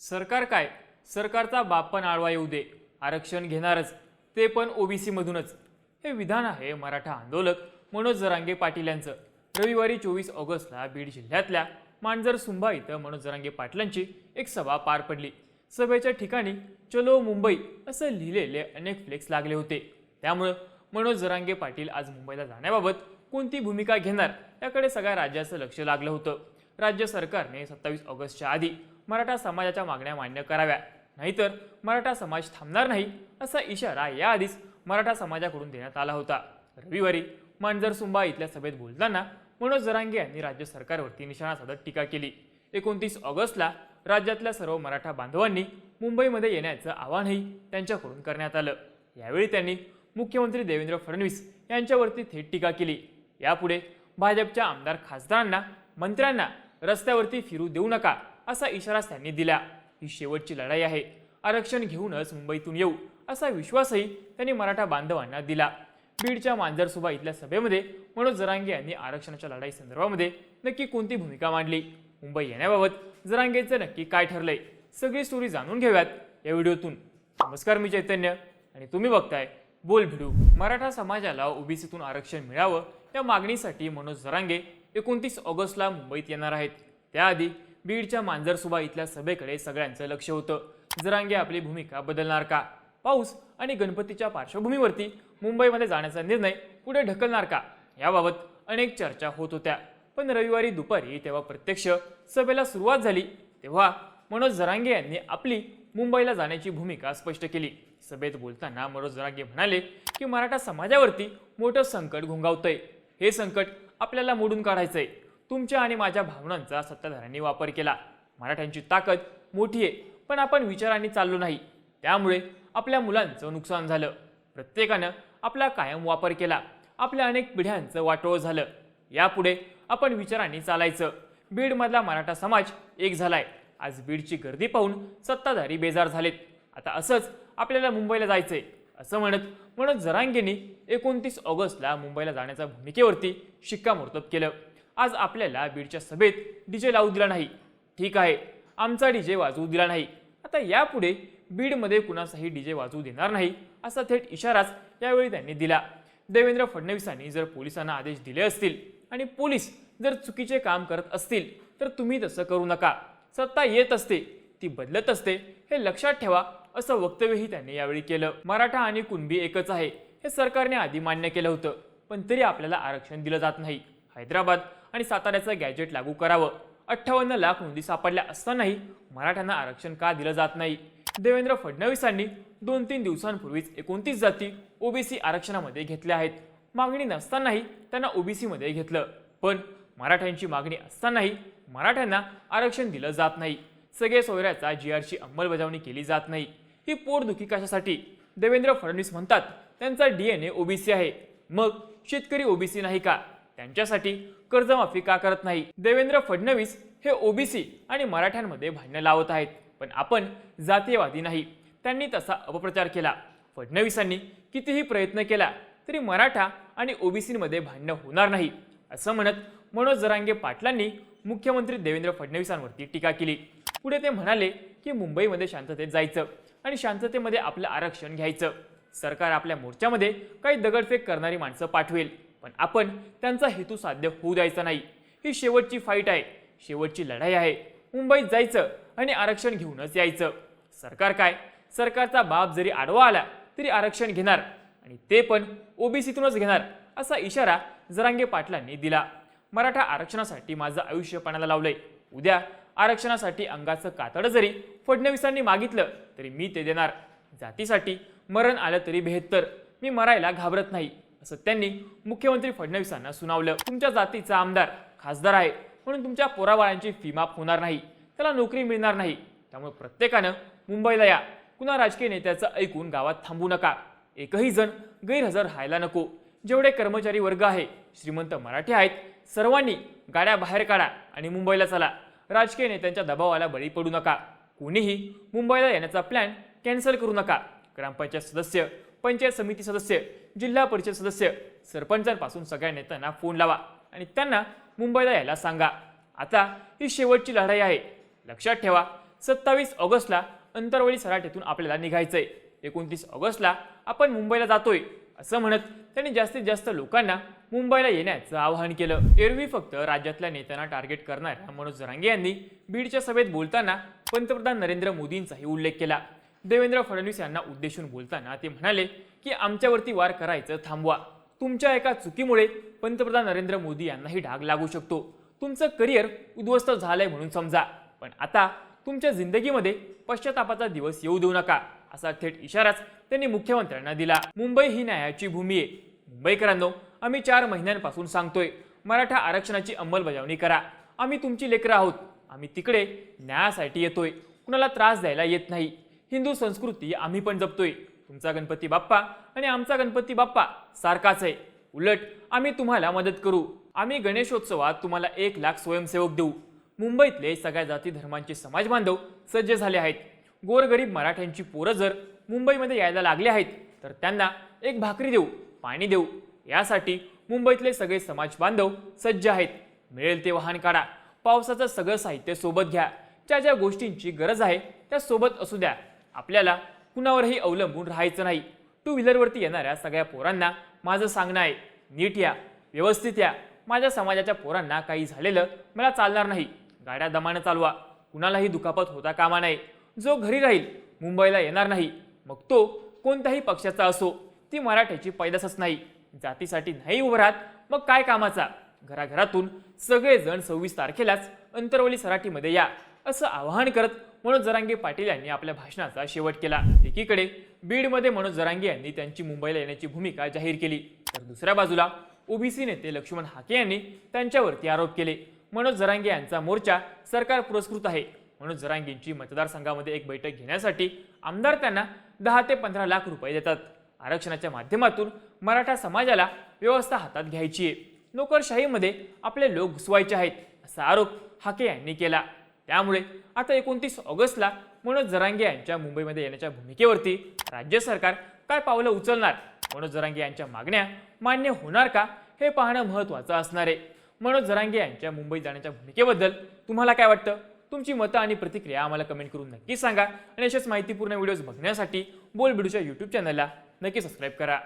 सरकार काय? सरकारचा बाप पण आळवा येऊ दे. आरक्षण घेणारच. ते पण ओबीसीमधूनच हे विधान आहे मराठा आंदोलक मनोज जरांगे पाटील यांचं. रविवारी चोवीस ऑगस्टला बीड जिल्ह्यातल्या मांजर सुंभा इथं मनोज जरांगे पाटलांची एक सभा पार पडली. सभेच्या ठिकाणी चलो मुंबई असं लिहिलेले अनेक फ्लेक्स लागले होते. त्यामुळं मनोज जरांगे पाटील आज मुंबईला जाण्याबाबत कोणती भूमिका घेणार याकडे सगळ्या राज्याचं लक्ष लागलं होतं. राज्य सरकारने सत्तावीस ऑगस्टच्या आधी मराठा समाजाच्या मागण्या मान्य कराव्या. नाहीतर मराठा समाज थांबणार नाही असा इशारा याआधीच मराठा समाजाकडून देण्यात आला होता. रविवारी मांजरसुंबा इथल्या सभेत बोलताना मनोज जरांगे यांनी राज्य सरकारवरती निशाणा साधत टीका केली. एकोणतीस ऑगस्टला राज्यातल्या सर्व मराठा बांधवांनी मुंबईमध्ये येण्याचं आवाहनही त्यांच्याकडून करण्यात आलं. यावेळी त्यांनी मुख्यमंत्री देवेंद्र फडणवीस यांच्यावरती थेट टीका केली. यापुढे भाजपच्या आमदार खासदारांना मंत्र्यांना रस्त्यावरती फिरू देऊ नका. असा इशारा त्यांनी दिला. ही शेवटची लढाई आहे. आरक्षण घेऊनच मुंबईतून येऊ असा विश्वासही त्यांनी मराठा बांधवांना दिला. बीडच्या मांजरसुभा इथल्या सभेमध्ये मनोज जरांगे यांनी आरक्षणाच्या लढाई संदर्भामध्ये नक्की कोणती भूमिका मांडली? मुंबई येण्याबाबत जरांगेचं नक्की काय ठरलंय? सगळी स्टोरी जाणून घेऊयात या व्हिडिओतून. नमस्कार मी चैतन्य आणि तुम्ही बघताय बोल भिडू. मराठा समाजाला ओबीसीतून आरक्षण मिळावं या मागणीसाठी मनोज जरांगे एकोणतीस ऑगस्टला मुंबईत येणार आहेत. त्याआधी बीडच्या मांजरसुबा इथल्या सभेकडे सगळ्यांचं लक्ष होतं. जरांगे आपली भूमिका बदलणार का? पाऊस आणि गणपतीच्या पार्श्वभूमीवरती मुंबईमध्ये जाण्याचा निर्णय पुढे ढकलणार का? याबाबत अनेक चर्चा होत होत्या. पण रविवारी दुपारी तेव्हा प्रत्यक्ष सभेला सुरुवात झाली तेव्हा मनोज जरांगे यांनी आपली मुंबईला जाण्याची भूमिका स्पष्ट केली. सभेत बोलताना मनोज जरांगे म्हणाले की मराठा समाजावरती मोठं संकट घोंगावतंय हे संकट आपल्याला मोडून काढायचंय. तुमच्या आणि माझ्या भावनांचा सत्ताधाऱ्यांनी वापर केला. मराठ्यांची ताकद मोठी आहे पण आपण विचारांनी चाललो नाही. त्यामुळे आपल्या मुलांचं नुकसान झालं. प्रत्येकानं आपला कायम वापर केला. आपल्या अनेक पिढ्यांचं वाटोळ झालं. यापुढे आपण विचारांनी चालायचं. बीडमधला मराठा समाज एक झालाय. आज बीडची गर्दी पाहून सत्ताधारी बेजार झालेत. आता असंच आपल्याला मुंबईला जायचंय. असं म्हणत म्हणत जरांगेंनी एकोणतीस ऑगस्टला मुंबईला जाण्याच्या भूमिकेवरती शिक्कामोर्तब केलं. आज आपल्याला बीडच्या सभेत डीजे लावू दिला नाही. ठीक आहे आमचा डीजे वाजवू दिला नाही. आता यापुढे बीडमध्ये कुणाचाही डीजे वाजवू देणार नाही असा थेट इशाराच यावेळी त्यांनी दिला. देवेंद्र फडणवीसांनी जर पोलिसांना आदेश दिले असतील आणि पोलीस जर चुकीचे काम करत असतील तर तुम्ही तसं करू नका. सत्ता येत असते ती बदलत असते हे लक्षात ठेवा असं वक्तव्यही त्यांनी यावेळी केलं. मराठा आणि कुणबी एकच आहे हे सरकारने आधी मान्य केलं होतं पण तरी आपल्याला आरक्षण दिलं जात नाही. हैदराबाद आणि साताऱ्याचं गॅजेट लागू करावं. अठ्ठावन्न लाख नोंदी सापडल्या असतानाही मराठ्यांना आरक्षण का दिलं जात नाही? देवेंद्र फडणवीसांनी दोन तीन दिवसांपूर्वीच एकोणतीस जाती ओबीसी आरक्षणामध्ये घेतल्या आहेत. मागणी नसतानाही त्यांना ओबीसीमध्ये घेतलं. पण मराठ्यांची मागणी असतानाही मराठ्यांना आरक्षण दिलं जात नाही. सगळे सोयऱ्याचा जी आरची अंमलबजावणी केली जात नाही. ही पोटदुखी कशासाठी? देवेंद्र फडणवीस म्हणतात त्यांचा डीएनए ओबीसी आहे. मग शेतकरी ओबीसी नाही का? त्यांच्यासाठी कर्जमाफी का करत नाही? देवेंद्र फडणवीस हे ओबीसी आणि मराठ्यांमध्ये भांडणं लावत आहेत. पण आपण जातीयवादी नाही. त्यांनी तसा अपप्रचार केला. फडणवीसांनी कितीही प्रयत्न केला तरी मराठा आणि ओबीसीमध्ये भांडणं होणार नाही. असं म्हणत मनोज जरांगे पाटलांनी मुख्यमंत्री देवेंद्र फडणवीसांवरती टीका केली. पुढे ते म्हणाले की मुंबईमध्ये शांततेत जायचं आणि शांततेमध्ये आपलं आरक्षण घ्यायचं. सरकार आपल्या मोर्चामध्ये काही दगडफेक करणारी माणसं पाठवेल. पण आपण त्यांचा हेतू साध्य होऊ द्यायचा नाही. ही शेवटची फाईट आहे. शेवटची लढाई आहे. मुंबईत जायचं आणि आरक्षण घेऊनच यायचं. सरकार काय? सरकारचा बाप जरी आडवा आला तरी आरक्षण घेणार. आणि ते पण ओबीसीतूनच घेणार असा इशारा जरांगे पाटलांनी दिला. मराठा आरक्षणासाठी माझं आयुष्य पणाला लावलंय. उद्या आरक्षणासाठी अंगाचं कातड जरी फडणवीसांनी मागितलं तरी मी ते देणार. जातीसाठी मरण आलं तरी बेहत्तर. मी मरायला घाबरत नाही. असं त्यांनी मुख्यमंत्री फडणवीसांना सुनावलं. तुमच्या जातीचा आमदार खासदार आहे. म्हणून तुमच्या पोराबाळांची फी माफ होणार नाही. त्याला नोकरी मिळणार नाही. त्यामुळे प्रत्येकानं मुंबईला या. कुणा राजकीय नेत्याचं ऐकून गावात थांबू नका. एकही जण गैरहजर राहायला नको. जेवढे कर्मचारी वर्ग आहे श्रीमंत मराठी आहेत सर्वांनी गाड्या बाहेर काढा आणि मुंबईला चला. राजकीय नेत्यांच्या दबावाला बळी पडू नका. कोणीही मुंबईला येण्याचा प्लॅन कॅन्सल करू नका. ग्रामपंचायत सदस्य पंचायत समिती सदस्य जिल्हा परिषद सदस्य सरपंचांपासून सगळ्या नेत्यांना फोन लावा आणि त्यांना मुंबईला यायला सांगा. आता ही शेवटची लढाई आहे. लक्षात ठेवा सत्तावीस ऑगस्टला अंतरवळी सराटीतून आपल्याला निघायचंय. एकोणतीस ऑगस्टला आपण मुंबईला जातोय असं म्हणत त्यांनी जास्तीत जास्त लोकांना मुंबईला येण्याचं आवाहन केलं. एरवी फक्त राज्यातल्या नेत्यांना टार्गेट करणाऱ्या मनोज जरांगे यांनी बीडच्या सभेत बोलताना पंतप्रधान नरेंद्र मोदींचाही उल्लेख केला. देवेंद्र फडणवीस यांना उद्देशून बोलताना ते म्हणाले की आमच्यावरती वार करायचं थांबवा. तुमच्या एका चुकीमुळे पंतप्रधान नरेंद्र मोदी यांनाही डाग लागू शकतो. तुमचं करिअर उद्ध्वस्त झालंय म्हणून समजा. पण आता तुमच्या जिंदगीमध्ये पश्चातापाचा दिवस येऊ देऊ नका असा थेट इशाराच त्यांनी मुख्यमंत्र्यांना दिला. मुंबई ही न्यायाची भूमी आहे. मुंबईकरांनो आम्ही चार महिन्यांपासून सांगतोय मराठा आरक्षणाची अंमलबजावणी करा. आम्ही तुमची लेकरं आहोत. आम्ही तिकडे न्यायासाठी येतोय. कुणाला त्रास द्यायला येत नाही. हिंदू संस्कृती आम्ही पण जपतोय. तुमचा गणपती बाप्पा आणि आमचा गणपती बाप्पा सारखाच आहे. उलट आम्ही तुम्हाला मदत करू. आम्ही गणेशोत्सवात तुम्हाला एक लाख स्वयंसेवक देऊ. मुंबईतले सगळ्या जाती धर्मांचे समाज बांधव सज्ज झाले आहेत. गोरगरीब मराठ्यांची पोरं जर मुंबईमध्ये यायला लागले आहेत तर त्यांना एक भाकरी देऊ पाणी देऊ. यासाठी मुंबईतले सगळे समाज बांधव सज्ज आहेत. मिळेल ते वाहन काढा. पावसाचं सगळं साहित्य सोबत घ्या. ज्या ज्या गोष्टींची गरज आहे त्या सोबत असू द्या. आपल्याला कुणावरही अवलंबून राहायचं नाही. टू व्हीलरवरती येणाऱ्या सगळ्या पोरांना माझं सांगणं आहे. नीट या व्यवस्थित या. माझ्या समाजाच्या पोरांना काही झालेलं मला चालणार नाही. गाड्या दमानं चालवा. कुणालाही दुखापत होता कामा नये. जो घरी राहील मुंबईला येणार नाही. मग तो कोणत्याही पक्षाचा असो ती मराठ्याची पैदासच नाही. जातीसाठी नाही उभं राहत मग काय कामाचा? घराघरातून सगळेजण सव्वीस तारखेलाच अंतरवली सराठीमध्ये या असं आवाहन करत मनोज जरांगे पाटील यांनी आपल्या भाषणाचा शेवट केला. एकीकडे बीडमध्ये मनोज जरांगे यांनी त्यांची मुंबईला येण्याची भूमिका जाहीर केली. तर दुसऱ्या बाजूला ओबीसी नेते लक्ष्मण हाके यांनी त्यांच्यावरती आरोप केले. मनोज जरांगे यांचा मोर्चा सरकार पुरस्कृत आहे. मनोज जरांगेंची मतदारसंघामध्ये एक बैठक घेण्यासाठी आमदार त्यांना दहा ते पंधरा लाख रुपये देतात. आरक्षणाच्या माध्यमातून मराठा समाजाला व्यवस्था हातात घ्यायची आहे. नोकरशाहीमध्ये आपले लोक घुसवायचे आहेत असा आरोप हाके यांनी केला. त्यामुळे आता एकोणतीस ऑगस्टला मनोज जरांगे यांच्या मुंबईमध्ये येण्याच्या भूमिकेवरती राज्य सरकार काय पावलं उचलणार? मनोज जरांगे यांच्या मागण्या मान्य होणार का? हे पाहणं महत्त्वाचं असणार आहे. मनोज जरांगे यांच्या मुंबईत जाण्याच्या भूमिकेबद्दल तुम्हाला काय वाटतं? तुमची मतं आणि प्रतिक्रिया आम्हाला कमेंट करून नक्की सांगा आणि अशाच माहितीपूर्ण व्हिडिओज बघण्यासाठी बोल बिडूच्या यूट्यूब चॅनलला नक्की सबस्क्राईब करा.